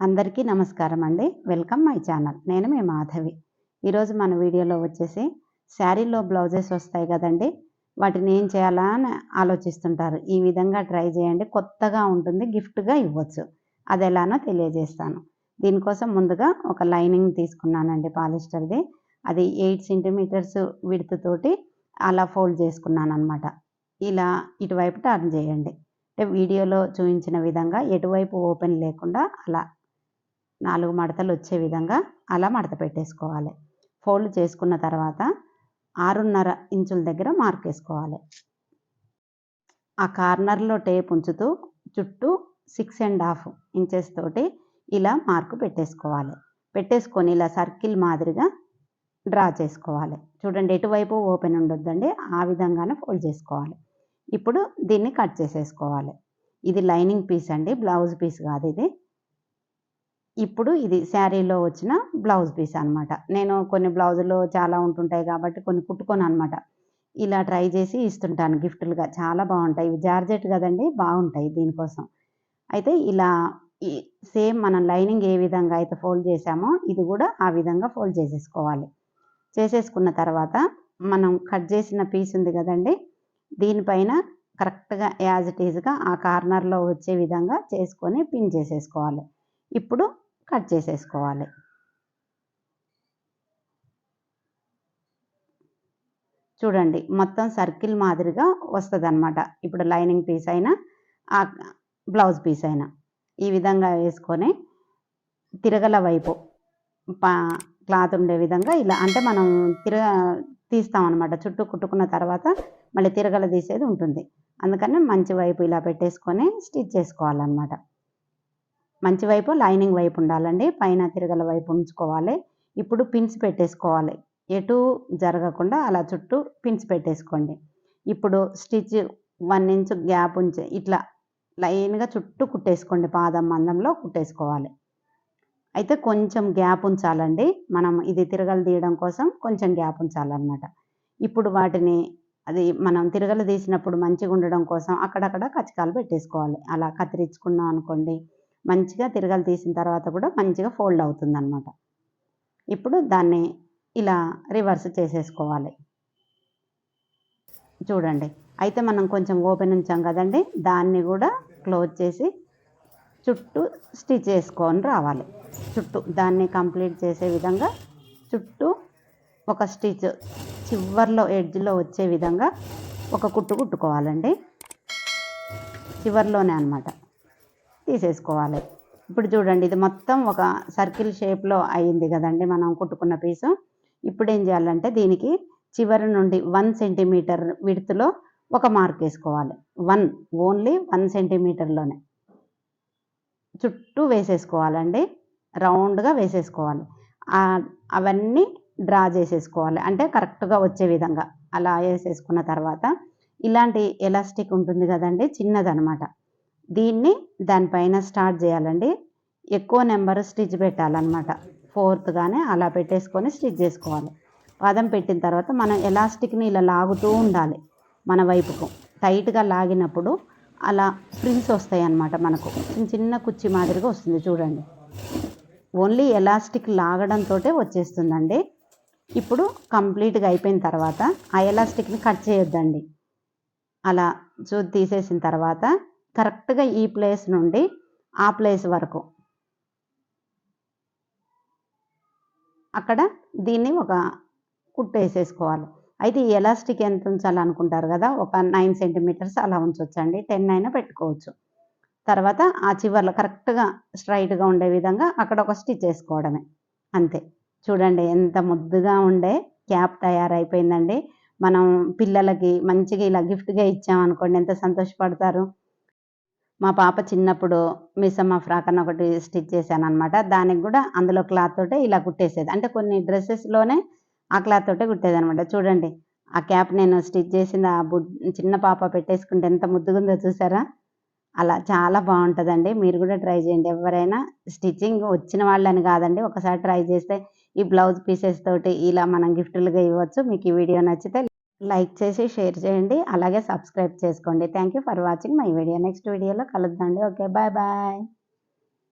అందరికీ నమస్కారం అండి. Welcome my channel. నేను మీ మాధవి. ఈరోజు మన వీడియోలో వచ్చేసి శారీలో బ్లౌజెస్ వస్తాయి కదండి. వాటిని ఏం చేయాలా అని ఆలోచిస్తుంటారు? ఈ విధంగా ట్రై చేయండి. కొత్తగా ఉంటుంది గిఫ్ట్గా ఇవ్వచ్చు. అది ఎలానో తెలియజేస్తాను. దీనికోసం ముందుగా ఒక లైనింగ్ తీసుకున్నానండి పాలిస్టర్ది. అది ఎయిట్ సెంటీమీటర్స్ విడత్ తోటి అలా ఫోల్డ్ చేసుకున్నాను అనమాట ఇలా ఇటువైపు టర్న్ చేయండి. అంటే వీడియోలో చూపించిన విధంగా ఎటువైపు ఓపెన్ లేకుండా అలా నాలుగు మడతలు వచ్చే విధంగా అలా మడత పెట్టేసుకోవాలి. ఫోల్డ్ చేసుకున్న తర్వాత ఆరున్నర ఇంచుల దగ్గర మార్క్ వేసుకోవాలి. ఆ కార్నర్లో టేప్ ఉంచుతూ చుట్టూ సిక్స్ అండ్ హాఫ్ ఇంచెస్ తోటి ఇలా మార్కు పెట్టేసుకోవాలి. పెట్టేసుకొని ఇలా సర్కిల్ మాదిరిగా డ్రా చేసుకోవాలి. చూడండి ఎటువైపు ఓపెన్ ఉండొద్దండి ఆ విధంగానే ఫోల్డ్ చేసుకోవాలి. ఇప్పుడు దీన్ని కట్ చేసేసుకోవాలి. ఇది లైనింగ్ పీస్ అండి బ్లౌజ్ పీస్ కాదు ఇది. ఇప్పుడు ఇది శారీలో వచ్చిన బ్లౌజ్ పీస్ అనమాట నేను కొన్ని బ్లౌజులు చాలా ఉంటుంటాయి కాబట్టి కొన్ని కుట్టుకొని అనమాట ఇలా ట్రై చేసి ఇస్తుంటాను గిఫ్ట్లుగా. చాలా బాగుంటాయి. ఇవి జార్జెట్ కదండి బాగుంటాయి దీనికోసం. అయితే ఇలా సేమ్ మనం లైనింగ్ ఏ విధంగా అయితే ఫోల్డ్ చేసామో ఇది కూడా ఆ విధంగా ఫోల్డ్ చేసేసుకోవాలి. చేసేసుకున్న తర్వాత మనం కట్ చేసిన పీస్ ఉంది కదండి దీనిపైన కరెక్ట్గా యాజ్ ఇట్ ఈజ్గా ఆ కార్నర్లో వచ్చే విధంగా చేసుకొని పిన్ చేసేసుకోవాలి. ఇప్పుడు కట్ చేసేసుకోవాలి. చూడండి మొత్తం సర్కిల్ మాదిరిగా వస్తుంది అనమాట ఇప్పుడు లైనింగ్ పీస్ అయినా ఆ బ్లౌజ్ పీస్ అయినా. ఈ విధంగా వేసుకొని తిరగల వైపు పా క్లాత్ ఉండే విధంగా ఇలా అంటే మనం తిరగ తీస్తాం అనమాట చుట్టూ కుట్టుకున్న తర్వాత మళ్ళీ తిరగల తీసేది ఉంటుంది. అందుకని మంచి వైపు ఇలా పెట్టేసుకొని స్టిచ్ చేసుకోవాలన్నమాట. మంచి వైపు లైనింగ్ వైపు ఉండాలండి. పైన తిరగల వైపు ఉంచుకోవాలి. ఇప్పుడు పిన్స్ పెట్టేసుకోవాలి. ఎటు జరగకుండా అలా చుట్టూ పిన్స్ పెట్టేసుకోండి. ఇప్పుడు స్టిచ్ వన్ ఇంచ్ గ్యాప్ ఉంచి ఇట్లా లైన్గా చుట్టూ కుట్టేసుకోండి. పాదం మందంలో కుట్టేసుకోవాలి. అయితే కొంచెం గ్యాప్ ఉంచాలండి. మనం ఇది తిరగలు తీయడం కోసం కొంచెం గ్యాప్ ఉంచాలన్నమాట. ఇప్పుడు వాటిని అది మనం తిరగలు తీసినప్పుడు మంచిగా ఉండడం కోసం అక్కడక్కడ కచకాలు పెట్టేసుకోవాలి. అలా కత్తిరించుకున్నాం అనుకోండి మంచిగా తిరగలు తీసిన తర్వాత కూడా మంచిగా ఫోల్డ్ అవుతుంది అనమాట ఇప్పుడు దాన్ని ఇలా రివర్స్ చేసేసుకోవాలి. చూడండి అయితే మనం కొంచెం ఓపెన్ ఉంచాం కదండి దాన్ని కూడా క్లోజ్ చేసి చుట్టూ స్టిచ్ చేసుకొని రావాలి. చుట్టూ దాన్ని కంప్లీట్ చేసే విధంగా చుట్టూ ఒక స్టిచ్ చివర్లో ఎడ్జ్లో వచ్చే విధంగా ఒక కుట్టు కుట్టుకోవాలండి. చివర్లోనే అనమాట తీసేసుకోవాలి. ఇప్పుడు చూడండి ఇది మొత్తం ఒక సర్కిల్ షేప్లో అయింది కదండి మనం కుట్టుకున్న పీసు. ఇప్పుడు ఏం చేయాలంటే దీనికి చివరి నుండి వన్ సెంటీమీటర్ విడుతులో ఒక మార్క్ వేసుకోవాలి. వన్ ఓన్లీ వన్ సెంటీమీటర్లోనే. చుట్టూ వేసేసుకోవాలండి. రౌండ్గా వేసేసుకోవాలి. అవన్నీ డ్రా చేసేసుకోవాలి. అంటే కరెక్ట్గా వచ్చే విధంగా. అలా వేసేసుకున్న తర్వాత ఇలాంటి ఎలాస్టిక్ ఉంటుంది కదండి చిన్నదనమాట. దీన్ని దానిపైన స్టార్ట్ చేయాలండి. ఎక్కువ నెంబర్ స్టిచ్ పెట్టాలన్నమాట. ఫోర్త్ కానీ అలా పెట్టేసుకొని స్టిచ్ చేసుకోవాలి. పాదం పెట్టిన తర్వాత మనం ఎలాస్టిక్ని ఇలా లాగుతూ ఉండాలి మన వైపుకు. టైట్గా లాగినప్పుడు అలా ప్రిన్స్ వస్తాయి అన్నమాట మనకు. చిన్న చిన్న కుర్చీ మాదిరిగా వస్తుంది చూడండి. ఓన్లీ ఎలాస్టిక్ లాగడంతో వచ్చేస్తుందండి. ఇప్పుడు కంప్లీట్గా అయిపోయిన తర్వాత ఆ ఎలాస్టిక్ని కట్ చేయొద్దండి. అలా చూ తీసేసిన తర్వాత కరెక్ట్గా ఈ ప్లేస్ నుండి ఆ ప్లేస్ వరకు. అక్కడ దీన్ని ఒక కుట్టు వేసేసుకోవాలి అయితే ఈ ఎలాస్టిక్ ఎంత ఉంచాలనుకుంటారు కదా ఒక నైన్ సెంటీమీటర్స్ అలా ఉంచవచ్చండి టెన్ అయినా పెట్టుకోవచ్చు. తర్వాత ఆ చివర్లో కరెక్ట్గా స్ట్రైట్గా ఉండే విధంగా అక్కడ ఒక స్టిచ్ వేసుకోవడమే. అంతే. చూడండి ఎంత ముద్దుగా ఉండే క్యాప్ తయారైపోయిందండి. మనం పిల్లలకి మంచిగా ఇలా గిఫ్ట్గా ఇచ్చామనుకోండి ఎంత సంతోషపడతారు. మా పాప చిన్నప్పుడు మిస్సమ్మ ఫ్రాక్ అని ఒకటి స్టిచ్ చేశాను అనమాట దానికి కూడా అందులో క్లాత్ తోటే ఇలా కుట్టేసేది. అంటే కొన్ని డ్రెస్సెస్లోనే ఆ క్లాత్ తోటే కుట్టేది అనమాట చూడండి ఆ క్యాప్ నేను స్టిచ్ చేసింది ఆ బుడ్ చిన్న పాప పెట్టేసుకుంటే ఎంత ముద్దుగుందో చూసారా? అలా చాలా బాగుంటుందండి. మీరు కూడా ట్రై చేయండి. ఎవరైనా స్టిచ్చింగ్ వచ్చిన వాళ్ళని కాదండి ఒకసారి ట్రై చేస్తే ఈ బ్లౌజ్ పీసెస్ తోటి ఇలా మనం గిఫ్ట్లుగా ఇవ్వచ్చు. మీకు ఈ వీడియో నచ్చితే లైక్ చేసి షేర్ చేయండి. అలాగే సబ్స్క్రైబ్ చేసుకోండి. Thank you for watching my video. Next వీడియోలో కలుద్దాండి. Okay bye bye.